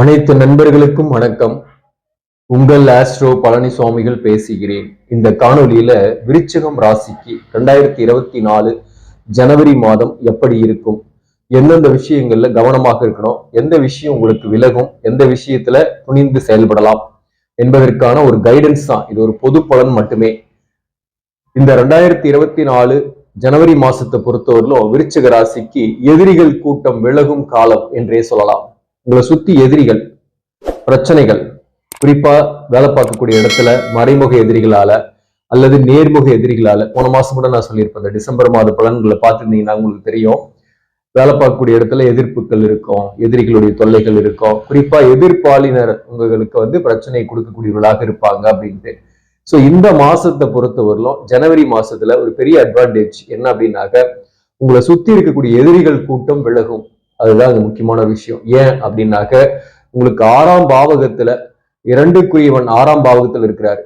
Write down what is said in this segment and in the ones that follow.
அனைத்து நண்பர்களுக்கும் வணக்கம். உங்கள் ஆஸ்ட்ரோ பழனிசுவாமிகள் பேசுகிறேன். இந்த காணொலியில விருச்சகம் ராசிக்கு ரெண்டாயிரத்தி இருபத்தி நாலு ஜனவரி மாதம் எப்படி இருக்கும்? எந்தெந்த விஷயங்கள்ல கவனமாக இருக்கணும்? எந்த விஷயம் உங்களுக்கு விலகும்? எந்த விஷயத்துல துணிந்து செயல்படலாம்? என்பதற்கான ஒரு கைடன்ஸ் தான். இது ஒரு பொது பலன் மட்டுமே. இந்த ரெண்டாயிரத்தி இருபத்தி நாலு ஜனவரி மாசத்தை பொறுத்தவரையிலும் விருச்சக ராசிக்கு எதிரிகள் கூட்டம் விலகும் காலம் என்றே சொல்லலாம். உங்களை சுத்தி எதிரிகள் பிரச்சனைகள் குறிப்பா வேலை பார்க்கக்கூடிய இடத்துல மறைமுக எதிரிகளால அல்லது நேர்முக எதிரிகளால போன மாசம் கூட நான் சொல்லியிருப்பேன் இந்த டிசம்பர் மாத பலன்களை பார்த்துருந்தீங்கன்னா உங்களுக்கு தெரியும். வேலை பார்க்கக்கூடிய இடத்துல எதிர்ப்புகள் இருக்கும் எதிரிகளுடைய தொல்லைகள் இருக்கும். குறிப்பா எதிர்ப்பாளினர் உங்களுக்கு வந்து பிரச்சனை கொடுக்கக்கூடியவர்களாக இருப்பாங்க அப்படின்ட்டு. ஸோ இந்த மாசத்தை பொறுத்தவரையிலும் ஜனவரி மாசத்துல ஒரு பெரிய அட்வான்டேஜ் என்ன அப்படின்னாக்க உங்களை சுத்தி இருக்கக்கூடிய எதிரிகள் கூட்டம் விலகும். அதுதான் அது முக்கியமான விஷயம். ஏன் அப்படின்னாக்க உங்களுக்கு ஆறாம் பாவகத்துல இரண்டுக்குரியவன் ஆறாம் பாவகத்தில் இருக்கிறாரு.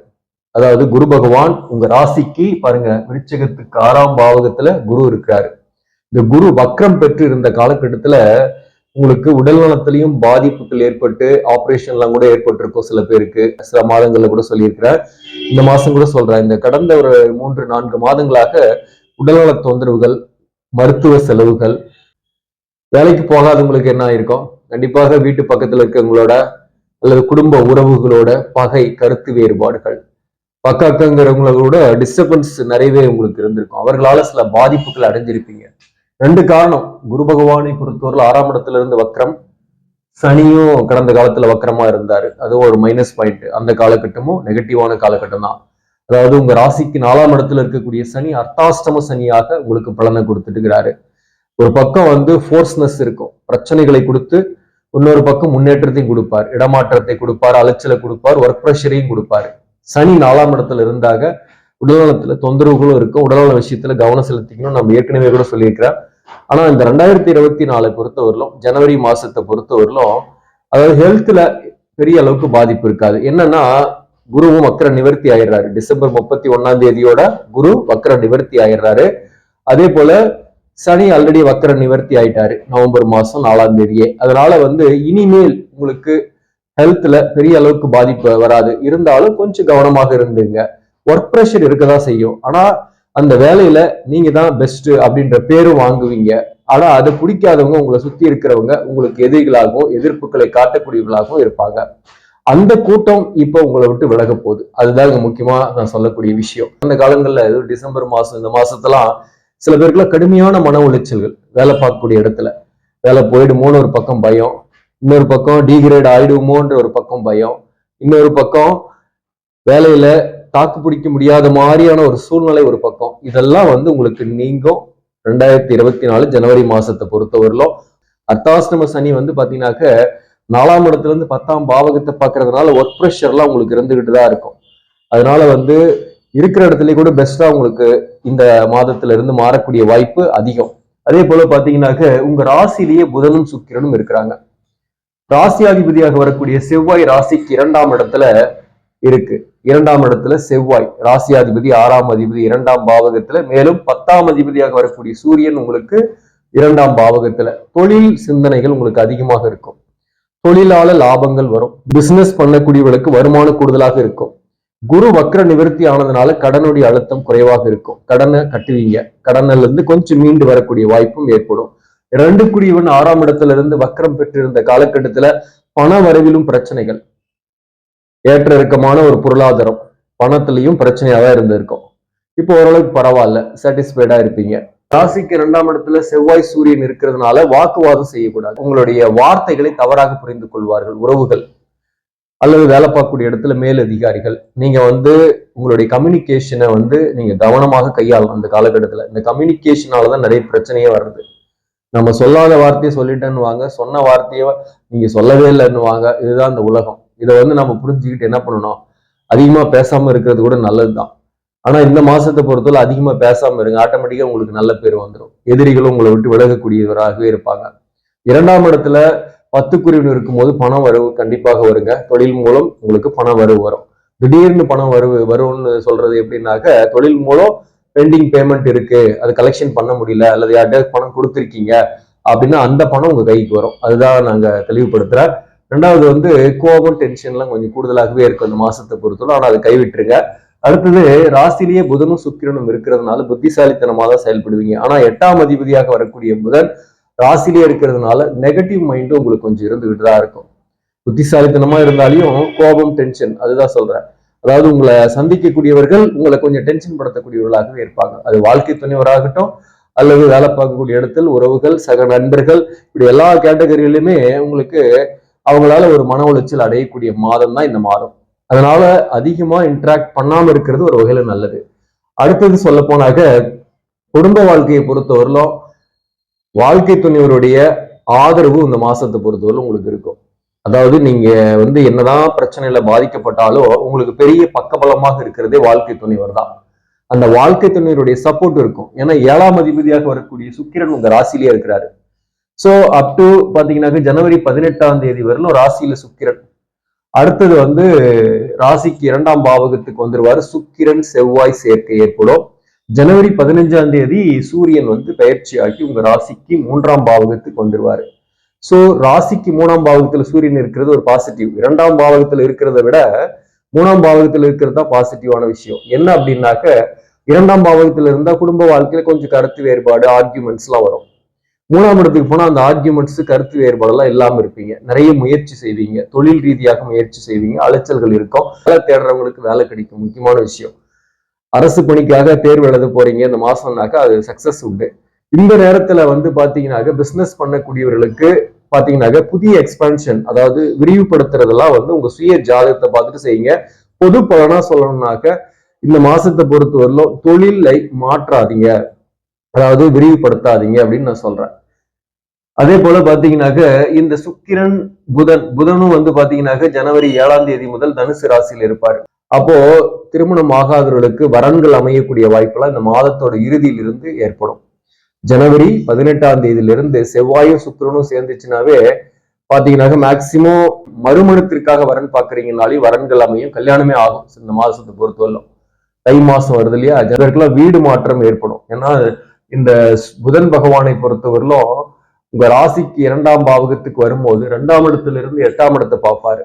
அதாவது குரு பகவான் உங்க ராசிக்கு பாருங்க விருச்சகத்துக்கு ஆறாம் பாவகத்துல குரு இருக்கிறாரு. இந்த குரு வக்ரம் பெற்று இருந்த காலகட்டத்துல உங்களுக்கு உடல் நலத்திலையும் பாதிப்புகள் ஏற்பட்டு ஆபரேஷன்லாம் கூட ஏற்பட்டிருக்கும் சில பேருக்கு. சில மாதங்கள்ல கூட சொல்லியிருக்கிறார். இந்த மாசம் கூட சொல்றேன் இந்த கடந்த ஒரு மூன்று நான்கு மாதங்களாக உடல்நல தொந்தரவுகள் மருத்துவ செலவுகள் வேலைக்கு போகாதவங்களுக்கு என்ன ஆயிருக்கும்? கண்டிப்பாக வீட்டு பக்கத்துல இருக்கவங்களோட அல்லது குடும்ப உறவுகளோட பகை கருத்து வேறுபாடுகள் பக்க அக்கங்கிறவங்களோட டிஸ்டர்பன்ஸ் நிறையவே உங்களுக்கு இருந்திருக்கும். அவர்களால சில பாதிப்புகள் அடைஞ்சிருப்பீங்க. ரெண்டு காரணம். குரு பகவானை பொறுத்தவரை ஆறாம் இடத்துல இருந்து வக்ரம் சனியும் கடந்த காலத்துல வக்கரமா இருந்தாரு. அதுவும் ஒரு மைனஸ் பாயிண்ட் அந்த காலகட்டமும் நெகட்டிவான காலகட்டம் தான். அதாவது உங்க ராசிக்கு நாலாம் இடத்துல இருக்கக்கூடிய சனி அர்த்தாஷ்டம சனியாக உங்களுக்கு பலனை கொடுத்துட்டு இருக்கிறாரு ஒரு பக்கம் வந்து ஃபோர்ஸ்னஸ் இருக்கும். பிரச்சனைகளை கொடுத்து இன்னொரு பக்கம் முன்னேற்றத்தையும் கொடுப்பார். இடமாற்றத்தை கொடுப்பார் அலைச்சலை கொடுப்பார் ஒர்க் ப்ரெஷரையும் கொடுப்பாரு. சனி நாலாம் இடத்துல இருந்தாக உடல்நலத்துல தொந்தரவுகளும் இருக்கும். உடல்நல விஷயத்துல கவனம் செலுத்திக்கணும். நம்ம ஏற்கனவே கூட சொல்லியிருக்கிறோம் ஆனா இந்த ரெண்டாயிரத்தி இருபத்தி நாலு பொறுத்தவரையிலும் ஜனவரி மாசத்தை பொறுத்தவரையிலும் அதாவது ஹெல்த்ல பெரிய அளவுக்கு பாதிப்பு இருக்காது. என்னன்னா குருவும் வக்கர நிவர்த்தி ஆயிடுறாரு. டிசம்பர் முப்பத்தி ஒன்னாம் தேதியோட குரு வக்கர நிவர்த்தி ஆயிடுறாரு. அதே போல சனி ஆல்ரெடி வக்கர நிவர்த்தி ஆயிட்டாரு. நவம்பர் மாசம் நாலாம் தேதியே. அதனால வந்து இனிமேல் உங்களுக்கு ஹெல்த்ல பெரிய அளவுக்கு பாதிப்பு வராது. இருந்தாலும் கொஞ்சம் கவனமாக இருந்துங்க. ஒர்க் ப்ரெஷர் இருக்கதான் செய்யும். ஆனா அந்த வேலையில நீங்க தான் பெஸ்ட் அப்படின்ற பேரும் வாங்குவீங்க. ஆனா அதை பிடிக்காதவங்க உங்களை சுத்தி இருக்கிறவங்க உங்களுக்கு எதிரிகளாகவும் எதிர்ப்புகளை காட்டக்கூடியவர்களாகவும் இருப்பாங்க. அந்த கூட்டம் இப்போ உங்களை விட்டு விலக போகுது. அதுதான் இங்க முக்கியமா நான் சொல்லக்கூடிய விஷயம். அந்த காலங்கள்ல டிசம்பர் மாசம் இந்த மாசத்தெல்லாம் சில பேருக்குலாம் கடுமையான மன உளைச்சல்கள். வேலை பார்க்கக்கூடிய இடத்துல. வேலை போயிடுமோன்னு ஒரு பக்கம் பயம். இன்னொரு பக்கம் டிகிரேட் ஆயிடுமோன்ற ஒரு பக்கம் பயம். இன்னொரு பக்கம் வேலையில தாக்கு பிடிக்க முடியாத மாதிரியான ஒரு சூழ்நிலை ஒரு பக்கம். இதெல்லாம் வந்து உங்களுக்கு நீங்கும். ரெண்டாயிரத்தி இருபத்தி நாலு ஜனவரி மாசத்தை பொறுத்தவரையிலும். அர்த்தாஷ்டம சனி வந்து பாத்தீங்கன்னாக்க நாலாம் இடத்துல இருந்து பத்தாம் பாவகத்தை பார்க்கறதுனால ஒர்க் ப்ரெஷர்லாம் உங்களுக்கு இருந்துகிட்டு தான் இருக்கும். அதனால வந்து இருக்கிற இடத்துல கூட பெஸ்டா உங்களுக்கு இந்த மாதத்துல இருந்து மாறக்கூடிய வாய்ப்பு அதிகம். அதே போல பாத்தீங்கன்னாக்க உங்க ராசிலேயே புதனும் சுக்கிரனும் இருக்கிறாங்க. ராசியாதிபதியாக வரக்கூடிய செவ்வாய் ராசிக்கு இரண்டாம் இடத்துல இருக்கு. இரண்டாம் இடத்துல செவ்வாய். ராசியாதிபதி ஆறாம் அதிபதி இரண்டாம் பாவகத்துல. மேலும் பத்தாம் அதிபதியாக வரக்கூடிய சூரியன் உங்களுக்கு இரண்டாம் பாவகத்துல. தொழில் சிந்தனைகள் உங்களுக்கு அதிகமாக இருக்கும். தொழிலால லாபங்கள் வரும். பிசினஸ் பண்ணக்கூடியவர்களுக்கு வருமானம் கூடுதலாக இருக்கும். குரு வக்ர நிவர்த்தி ஆனதுனால கடனுடைய அழுத்தம் குறைவாக இருக்கும். கடனை கட்டுவீங்க. கடனில் இருந்து கொஞ்சம் மீண்டு வரக்கூடிய வாய்ப்பும் ஏற்படும். ரெண்டு குடியவன் ஆறாம் இடத்துல இருந்து வக்ரம் பெற்றிருந்த காலகட்டத்துல பண வரவிலும் பிரச்சனைகள். ஏற்ற இறக்கமான ஒரு பொருளாதாரம். பணத்திலையும் பிரச்சனையா தான் இருந்திருக்கும். இப்போ ஓரளவுக்கு பரவாயில்ல. சாட்டிஸ்ஃபைடா இருப்பீங்க. ராசிக்கு இரண்டாம் இடத்துல செவ்வாய் சூரியன் இருக்கிறதுனால வாக்குவாதம் செய்யக்கூடாது. உங்களுடைய வார்த்தைகளை தவறாக புரிந்து கொள்வார்கள். உறவுகள். அல்லது வேலை பார்க்கக்கூடிய இடத்துல மேல் அதிகாரிகள் நீங்க வந்து உங்களுடைய கம்யூனிகேஷனை வந்து நீங்க கவனமாக கையாளணும் அந்த காலகட்டத்துல. இந்த கம்யூனிகேஷனால தான் நிறைய பிரச்சனையே வருது. நம்ம சொல்லாத வார்த்தையை சொல்லிட்டேன்னு வாங்க சொன்ன வார்த்தையை நீங்க சொல்லவே இல்லைன்னு வாங்க இதுதான் இந்த உலகம். இதை வந்து நம்ம புரிஞ்சுக்கிட்டு என்ன பண்ணணும்? அதிகமா பேசாம இருக்கிறது கூட நல்லதுதான். ஆனா இந்த மாசத்தை பொறுத்தவரை அதிகமா பேசாம இருங்க. ஆட்டோமேட்டிக்கா உங்களுக்கு நல்ல பேர் வந்துடும் எதிரிகளும் உங்களை விட்டு விலகக்கூடியவராகவே இருப்பாங்க. இரண்டாம் இடத்துல பத்து பத்துக்குருவின் இருக்கும்போது பணம் வரவு கண்டிப்பாக வருங்க. தொழில் மூலம் உங்களுக்கு பணம் வரவு வரும். திடீர்னு பணம் வரவு வரும்னு சொல்றது எப்படின்னாக்க தொழில் மூலம் பெண்டிங் பேமெண்ட் இருக்கு. அது கலெக்ஷன் பண்ண முடியல அல்லது யார்கிட்ட பணம் கொடுத்துருக்கீங்க அப்படின்னா அந்த பணம் உங்க கைக்கு வரும். அதுதான் நாங்க தெளிவுபடுத்துறேன். ரெண்டாவது வந்து கோபம் டென்ஷன்லாம் கொஞ்சம் கூடுதலாகவே இருக்கும் அந்த மாசத்தை பொறுத்தவரை. ஆனா அதை கைவிட்டுருங்க. அடுத்தது ராசிலேயே புதனும் சுக்கிரனும் இருக்கிறதுனால புத்திசாலித்தனமாக தான் செயல்படுவீங்க. ஆனா எட்டாம் அதிபதியாக வரக்கூடிய புதன் ராசிலே இருக்கிறதுனால நெகட்டிவ் மைண்டும் உங்களுக்கு கொஞ்சம் இருந்துகிட்டு தான் இருக்கும். புத்திசாலித்தனமா இருந்தாலையும் கோபம் டென்ஷன் அதுதான் சொல்றேன். அதாவது உங்களை சந்திக்கக்கூடியவர்கள் உங்களை கொஞ்சம் டென்ஷன் படுத்தக்கூடியவர்களாகவே இருப்பாங்க. அது வாழ்க்கை துணைவராகட்டும் அல்லது வேலை பார்க்கக்கூடிய இடத்தில் உறவுகள் சக நண்பர்கள் இப்படி எல்லா கேட்டகரியிலுமே உங்களுக்கு அவங்களால ஒரு மன உளைச்சல் அடையக்கூடிய மாதம் தான் இந்த மாதம். அதனால அதிகமா இன்ட்ராக்ட் பண்ணாம இருக்கிறது ஒரு வகையில நல்லது. அடுத்தது சொல்ல போனாக்க குடும்ப வாழ்க்கையை பொறுத்தவரையிலும் வாழ்க்கை துணிவருடைய ஆதரவு இந்த மாசத்தை பொறுத்தவரை உங்களுக்கு இருக்கும். அதாவது நீங்க வந்து என்னதான் பிரச்சனையில பாதிக்கப்பட்டாலும் உங்களுக்கு பெரிய பக்கபலமாக இருக்கிறதே வாழ்க்கை துணிவர் தான். அந்த வாழ்க்கை துணைவருடைய சப்போர்ட் இருக்கும். ஏன்னா ஏழாம் அதிபதியாக வரக்கூடிய சுக்கிரன் உங்க ராசிலேயே இருக்கிறாரு. சோ அப் டு பாத்தீங்கன்னாக்க ஜனவரி பதினெட்டாம் தேதி வரலும் ராசியில சுக்கிரன். அடுத்தது வந்து ராசிக்கு இரண்டாம் பாவகத்துக்கு வந்துருவாரு. சுக்கிரன் செவ்வாய் சேர்க்கை ஏற்படும். ஜனவரி பதினஞ்சாம் தேதி சூரியன் வந்து பயிற்சியாக்கி உங்க ராசிக்கு மூன்றாம் பாவகத்துக்கு வந்துருவாரு. சோ ராசிக்கு மூணாம் பாவகத்துல சூரியன் இருக்கிறது ஒரு பாசிட்டிவ் இரண்டாம் பாவகத்துல இருக்கிறத விட மூணாம் பாவகத்துல இருக்கிறது தான் பாசிட்டிவான விஷயம். என்ன அப்படின்னாக்க இரண்டாம் பாவகத்துல இருந்தா குடும்ப வாழ்க்கையில கொஞ்சம் கருத்து வேறுபாடு ஆர்கியூமெண்ட்ஸ் எல்லாம் வரும். மூணாம் இடத்துக்கு போனா அந்த ஆர்கியூமெண்ட்ஸ் கருத்து வேறுபாடெல்லாம் இல்லாம இருப்பீங்க. நிறைய முயற்சி செய்வீங்க. தொழில் ரீதியாக முயற்சி செய்வீங்க. அலைச்சல்கள் இருக்கும். வேலை தேடுறவங்களுக்கு வேலை கிடைக்கும். முக்கியமான விஷயம். அரசு பணிக்காக தேர்வு எழுத போறீங்க இந்த மாசம்னாக்கா அது சக்சஸ் உண்டு. இந்த நேரத்துல வந்து பாத்தீங்கன்னாக்க பிசினஸ் பண்ணக்கூடியவர்களுக்கு பாத்தீங்கன்னாக்க புதிய எக்ஸ்பென்ஷன் அதாவது விரிவுபடுத்துறதெல்லாம் வந்து உங்க சுய ஜாதகத்தை பார்த்துட்டு செய்யுங்க. பொது பலனா சொல்லணும்னாக்க இந்த மாசத்தை பொறுத்தவரையிலும் தொழிலை மாற்றாதீங்க. அதாவது விரிவுபடுத்தாதீங்க அப்படின்னு நான் சொல்றேன். அதே போல பாத்தீங்கன்னாக்க இந்த சுக்கிரன் புதன் புதனும் வந்து பாத்தீங்கன்னாக்க ஜனவரி ஏழாம் தேதி முதல் தனுசு ராசியில் இருப்பாரு. அப்போ திருமணம் ஆகாதவர்களுக்கு வரன்கள் அமையக்கூடிய வாய்ப்பெல்லாம் இந்த மாதத்தோட இறுதியிலிருந்து ஏற்படும். ஜனவரி பதினெட்டாம் தேதியிலிருந்து செவ்வாயும் சுக்கரனும் சேர்ந்துச்சுனாவே பாத்தீங்கன்னாக்க மேக்சிமம் மறுமணத்திற்காக வரன் பாக்குறீங்கனாலே வரன்கள் அமையும். கல்யாணமே ஆகும். இந்த மாதத்தை பொறுத்தவரைக்கும் தை மாசம் வருது இல்லையா? ஜனவருக்குலாம் வீடு மாற்றம் ஏற்படும். ஏன்னா இந்த புதன் பகவானை பொறுத்தவரையிலும் உங்க ராசிக்கு இரண்டாம் பாவகத்துக்கு வரும்போது ரெண்டாம் இடத்துல இருந்து எட்டாம் இடத்தை பார்ப்பாரு.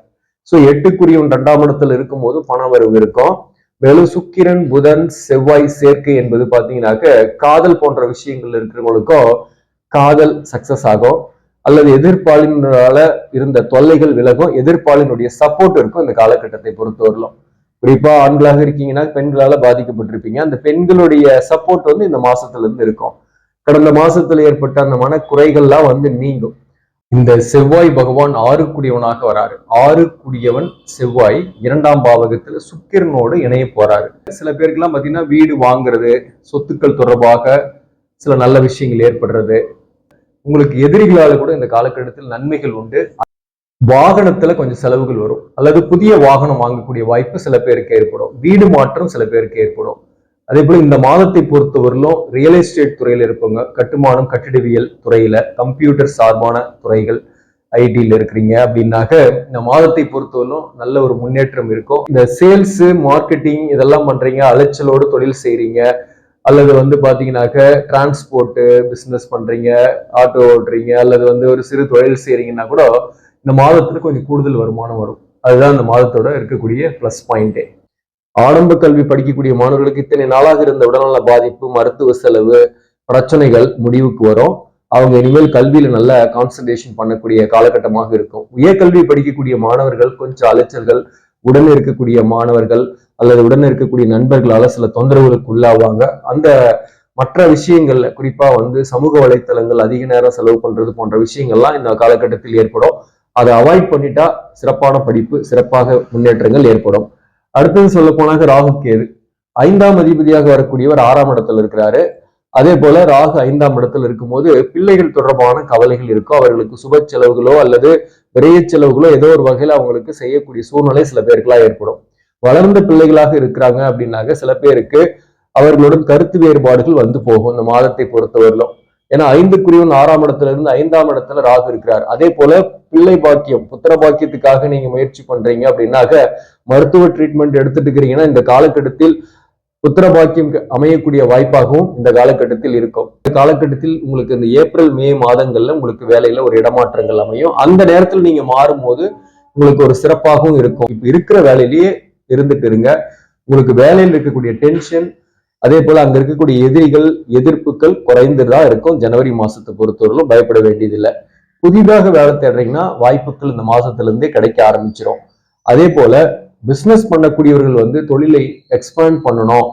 சோ எட்டுக்குரியவன் ரெண்டாம் இடத்துல இருக்கும்போது பணவரவு இருக்கும். மேலும் சுக்கிரன் புதன் செவ்வாய் சேர்க்கை என்பது பார்த்தீங்கன்னாக்க காதல் போன்ற விஷயங்கள் இருக்கிறவங்களுக்கும் காதல் சக்சஸ் ஆகும். அல்லது எதிர்ப்பாளினால இருந்த தொல்லைகள் விலகும். எதிர்ப்பாளினுடைய சப்போர்ட் இருக்கும் இந்த காலகட்டத்தை பொறுத்தவரையிலும். குறிப்பா ஆண்களாக இருக்கீங்கன்னா பெண்களால பாதிக்கப்பட்டிருப்பீங்க. அந்த பெண்களுடைய சப்போர்ட் வந்து இந்த மாசத்துல இருந்து இருக்கும். கடந்த மாசத்துல ஏற்பட்ட அந்த மனக்குறைகள்லாம் வந்து நீங்கும். இந்த செவ்வாய் பகவான் ஆறுக்குடியவனாக வராரு. ஆறுக்குடியவன் செவ்வாய் இரண்டாம் பாவகத்துல சுக்கிரனோடு இணைய போறாரு. சில பேருக்குலாம் பாத்தீங்கன்னா வீடு வாங்குறது சொத்துக்கள் தொடர்பாக சில நல்ல விஷயங்கள் ஏற்படுறது. உங்களுக்கு எதிரிகளால கூட இந்த காலகட்டத்தில் நன்மைகள் உண்டு. வாகனத்துல கொஞ்சம் செலவுகள் வரும். அல்லது புதிய வாகனம் வாங்கக்கூடிய வாய்ப்பு சில பேருக்கு ஏற்படும். வீடு மாற்றம் சில பேருக்கு ஏற்படும். அதே போல இந்த மாதத்தை பொறுத்தவரையிலும் ரியல் எஸ்டேட் துறையில் இருப்பவங்க கட்டுமானம் கட்டிடவியல் துறையில கம்ப்யூட்டர் சார்பான துறைகள் ஐடியில் இருக்கிறீங்க அப்படின்னாக்க இந்த மாதத்தை பொறுத்தவரையிலும் நல்ல ஒரு முன்னேற்றம் இருக்கும். இந்த சேல்ஸ் மார்க்கெட்டிங் இதெல்லாம் பண்றீங்க அலைச்சலோடு தொழில் செய்கிறீங்க அல்லது வந்து பாத்தீங்கன்னாக்க டிரான்ஸ்போர்ட்டு பிசினஸ் பண்றீங்க ஆட்டோ ஓட்டுறீங்க அல்லது வந்து ஒரு சிறு தொழில் செய்கிறீங்கன்னா கூட இந்த மாதத்துல கொஞ்சம் கூடுதல் வருமானம் வரும். அதுதான் இந்த மாதத்தோட இருக்கக்கூடிய ப்ளஸ் பாயிண்டே ஆரம்ப கல்வி படிக்கக்கூடிய மாணவர்களுக்கு இத்தனை நாளாக இருந்த உடல்நல பாதிப்பு மருத்துவ செலவு பிரச்சனைகள் முடிவுக்கு வரும். அவங்க இனிமேல் கல்வியில நல்ல கான்சன்ட்ரேஷன் பண்ணக்கூடிய காலகட்டமாக இருக்கும். உயர்கல்வி படிக்கக்கூடிய மாணவர்கள் கொஞ்சம் அலைச்சல்கள் உடன் இருக்கக்கூடிய மாணவர்கள் அல்லது உடன் இருக்கக்கூடிய நண்பர்களால சில தொந்தரவுகளுக்கு உள்ளாவாங்க. அந்த மற்ற விஷயங்கள்ல குறிப்பா வந்து சமூக வலைத்தளங்கள் அதிக நேரம் செலவு பண்றது போன்ற விஷயங்கள்லாம் இந்த காலகட்டத்தில் ஏற்படும். அதை அவாய்ட் பண்ணிட்டா சிறப்பான படிப்பு சிறப்பாக முன்னேற்றங்கள் ஏற்படும். அடுத்தது சொல்ல போனாக்க ராகு கேது. ஐந்தாம் அதிபதியாக வரக்கூடியவர் ஆறாம் இடத்துல இருக்கிறாரு. அதே போல ராகு ஐந்தாம் இடத்துல இருக்கும்போது பிள்ளைகள் தொடர்பான கவலைகள் இருக்கும். அவர்களுக்கு சுப செலவுகளோ அல்லது விரைய செலவுகளோ ஏதோ ஒரு வகையில் அவங்களுக்கு செய்யக்கூடிய சூழ்நிலை சில பேருக்குலாம் ஏற்படும். வளர்ந்த பிள்ளைகளாக இருக்கிறாங்க அப்படின்னாக்க சில பேருக்கு அவர்களுடன் கருத்து வேறுபாடுகள் வந்து போகும். இந்த மாதத்தை பொறுத்தவரையிலும். ஏன்னா ஐந்துக்குரியவன் ஆறாம் இடத்துல இருந்து ஐந்தாம் இடத்துல ராகு இருக்கிறார். அதே போல பிள்ளை பாக்கியம் புத்திர பாக்கியத்துக்காக நீங்க முயற்சி பண்றீங்க அப்படின்னாக்க மருத்துவ ட்ரீட்மெண்ட் எடுத்துட்டு இருக்கிறீங்கன்னா இந்த காலகட்டத்தில் புத்திர பாக்கியம் அமையக்கூடிய வாய்ப்பாகவும் இந்த காலகட்டத்தில் இருக்கும். இந்த காலகட்டத்தில் உங்களுக்கு இந்த ஏப்ரல் மே மாதங்கள்ல உங்களுக்கு வேலையில ஒரு இடமாற்றங்கள் அமையும். அந்த நேரத்தில் நீங்க மாறும்போது உங்களுக்கு ஒரு சிறப்பாகவும் இருக்கும். இப்ப இருக்கிற வேலையிலேயே இருந்துட்டு இருங்க. உங்களுக்கு வேலையில் இருக்கக்கூடிய டென்ஷன் அதே போல அங்க இருக்கக்கூடிய எதிரிகள் எதிர்ப்புகள் குறைந்துதான் இருக்கும். ஜனவரி மாசத்தை பொறுத்தவரையிலும் பயப்பட வேண்டியதில்லை. புதிதாக வேலை தேடுறீங்கன்னா வாய்ப்புகள் இந்த மாசத்துல இருந்தே கிடைக்க ஆரம்பிச்சிடும் அதே போல பிசினஸ் பண்ணக்கூடியவர்கள் வந்து தொழிலை எக்ஸ்பேண்ட் பண்ணணும்.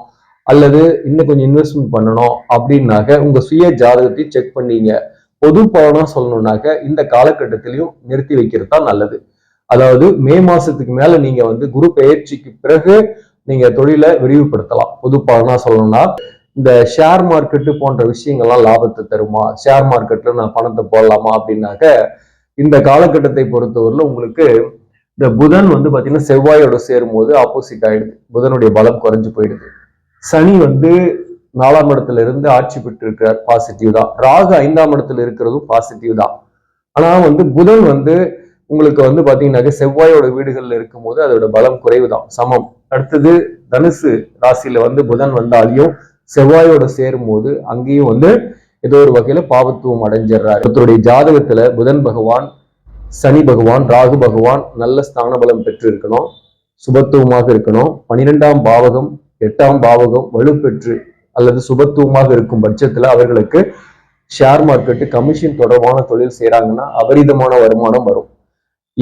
அல்லது இன்னும் கொஞ்சம் இன்வெஸ்ட்மெண்ட் பண்ணணும் அப்படின்னாக்க உங்க சுய ஜாதகத்தை செக் பண்ணீங்க. பொது பலனா சொல்லணும்னாக்க இந்த காலகட்டத்திலையும் நிறுத்தி வைக்கிறது தான் நல்லது. அதாவது மே மாசத்துக்கு மேல நீங்க வந்து குரு பயிற்சிக்கு பிறகு நீங்க தொழிலை விரிவுபடுத்தலாம். பொது சொல்லணும்னா இந்த ஷேர் மார்க்கெட்டு போன்ற விஷயங்கள்லாம் லாபத்தை தருமா? ஷேர் மார்க்கெட்ல நான் பணத்தை போடலாமா அப்படின்னாக்க இந்த காலகட்டத்தை பொறுத்தவரையில் உங்களுக்கு இந்த புதன் வந்து பாத்தீங்கன்னா செவ்வாயோட சேரும் போது ஆப்போசிட் ஆயிடுது. புதனுடைய பலம் குறைஞ்சு போயிடுது. சனி வந்து நாலாம் இடத்துல இருந்து ஆட்சி பெற்று இருக்கிறார் பாசிட்டிவ் தான். ராகு ஐந்தாம் இடத்துல இருக்கிறதும் பாசிட்டிவ் தான். ஆனா வந்து புதன் வந்து உங்களுக்கு வந்து பாத்தீங்கன்னாக்க செவ்வாயோட வீடுகள்ல இருக்கும் போது அதோட பலம் குறைவு தான் சமம். அடுத்தது தனுசு ராசியில வந்து புதன் வந்தாலையும் செவ்வாயோட சேரும் போது அங்கேயும் வந்து ஏதோ ஒரு வகையில பாவத்துவம் அடைஞ்சிடுறாரு. ஒருத்தருடைய ஜாதகத்துல புதன் பகவான் சனி பகவான் ராகு பகவான் நல்ல ஸ்தான பலம் பெற்று இருக்கணும் சுபத்துவமாக இருக்கணும். பனிரெண்டாம் பாவகம் எட்டாம் பாவகம் வலுப்பெற்று அல்லது சுபத்துவமாக இருக்கும் பட்சத்துல அவர்களுக்கு ஷேர் மார்க்கெட்டு கமிஷன் தொடர்பான தொழில் செய்யறாங்கன்னா அபரிதமான வருமானம் வரும்.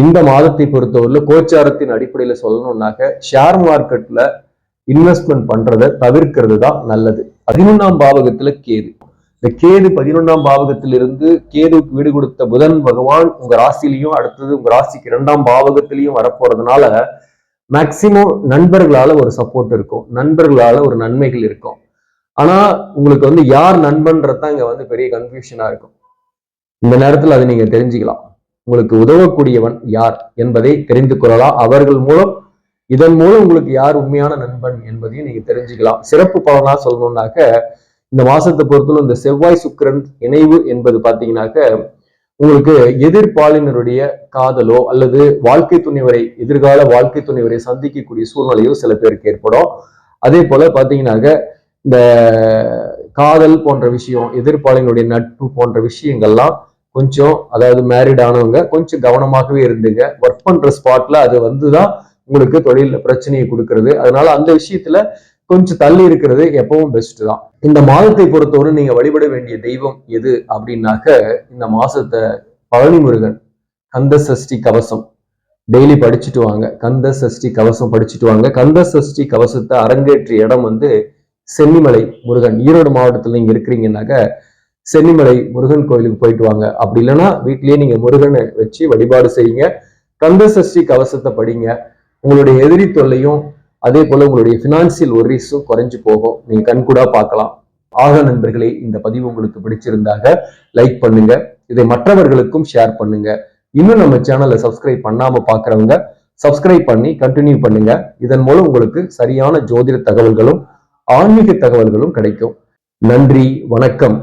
இந்த மாதத்தை பொறுத்தவரையில் கோச்சாரத்தின் அடிப்படையில சொல்லணும்னாக்க ஷேர் மார்க்கெட்ல இன்வெஸ்ட்மெண்ட் பண்றதை தவிர்க்கிறது தான் நல்லது. பதினொன்றாம் பாவகத்துல கேது. இந்த கேது பதினொன்றாம் பாவகத்திலிருந்து கேதுக்கு வீடு கொடுத்த புதன் பகவான் உங்க ராசிலையும் அடுத்தது உங்க ராசிக்கு இரண்டாம் பாவகத்திலையும் வரப்போறதுனால மேக்சிமம் நண்பர்களால ஒரு சப்போர்ட் இருக்கும். நண்பர்களால ஒரு நன்மைகள் இருக்கும். ஆனா உங்களுக்கு வந்து யார் நண்பன்றதான் இங்க வந்து பெரிய கன்ஃபியூஷனா இருக்கும். இந்த நேரத்தில் அதை நீங்க தெரிஞ்சுக்கலாம். உங்களுக்கு உதவக்கூடியவன் யார் என்பதை தெரிந்து கொள்ளலாம். அவர்கள் மூலம் இதன் மூலம் உங்களுக்கு யார் உண்மையான நண்பன் என்பதையும் நீங்க தெரிஞ்சுக்கலாம். சிறப்பு பலனா சொல்லணும்னாக்க இந்த மாசத்தை பொறுத்தவரை இந்த செவ்வாய் சுக்கிரன் இணைவு என்பது பாத்தீங்கன்னாக்க உங்களுக்கு எதிர்பாலினருடைய காதலோ அல்லது வாழ்க்கை துணைவரை எதிர்கால வாழ்க்கை துணைவரை சந்திக்கக்கூடிய சூழ்நிலையோ சில பேருக்கு ஏற்படும். அதே போல பாத்தீங்கன்னாக்க இந்த காதல் போன்ற விஷயம் எதிர்பாலினுடைய நட்பு போன்ற விஷயங்கள்லாம் கொஞ்சம் அதாவது மேரிட் ஆனவங்க கொஞ்சம் கவனமாகவே இருந்துங்க. ஒர்க் பண்ற ஸ்பாட்ல அது வந்துதான் உங்களுக்கு தொழில பிரச்சனையை கொடுக்கறது. அதனால அந்த விஷயத்துல கொஞ்சம் தள்ளி இருக்கிறது எப்பவும் பெஸ்ட் தான். இந்த மாதத்தை பொறுத்தவரை நீங்க வழிபட வேண்டிய தெய்வம் எது அப்படின்னாக்க இந்த மாசத்தை பழனி முருகன் கந்த சஷ்டி கவசம். டெய்லி படிச்சுட்டு வாங்க. கந்த சஷ்டி கவசம் படிச்சுட்டு வாங்க. கந்த சஷ்டி கவசத்தை அரங்கேற்றிய இடம் வந்து சென்னிமலை முருகன். ஈரோடு மாவட்டத்தில் நீங்க இருக்கிறீங்கன்னாக்க சென்னிமலை முருகன் கோயிலுக்கு போயிட்டு வாங்க. அப்படி இல்லைன்னா வீட்லயே நீங்க முருகனை வச்சு வழிபாடு செய்யுங்க. கந்த சஷ்டி கவசத்தை படிங்க. உங்களுடைய எதிரி தொல்லையும் அதே போல உங்களுடைய பினான்சியல் ஒரிஸும் குறைஞ்சு போகும். நீங்க கண்கூடா பார்க்கலாம். ஆக நண்பர்களே இந்த பதிவு உங்களுக்கு பிடிச்சிருந்தாக லைக் பண்ணுங்க. இதை மற்றவர்களுக்கும் ஷேர் பண்ணுங்க. இன்னும் நம்ம சேனலை சப்ஸ்கிரைப் பண்ணாம பாக்குறவங்க சப்ஸ்கிரைப் பண்ணி கண்டினியூ பண்ணுங்க. இதன் மூலம் உங்களுக்கு சரியான ஜோதிட தகவல்களும் ஆன்மீக தகவல்களும் கிடைக்கும். நன்றி வணக்கம்.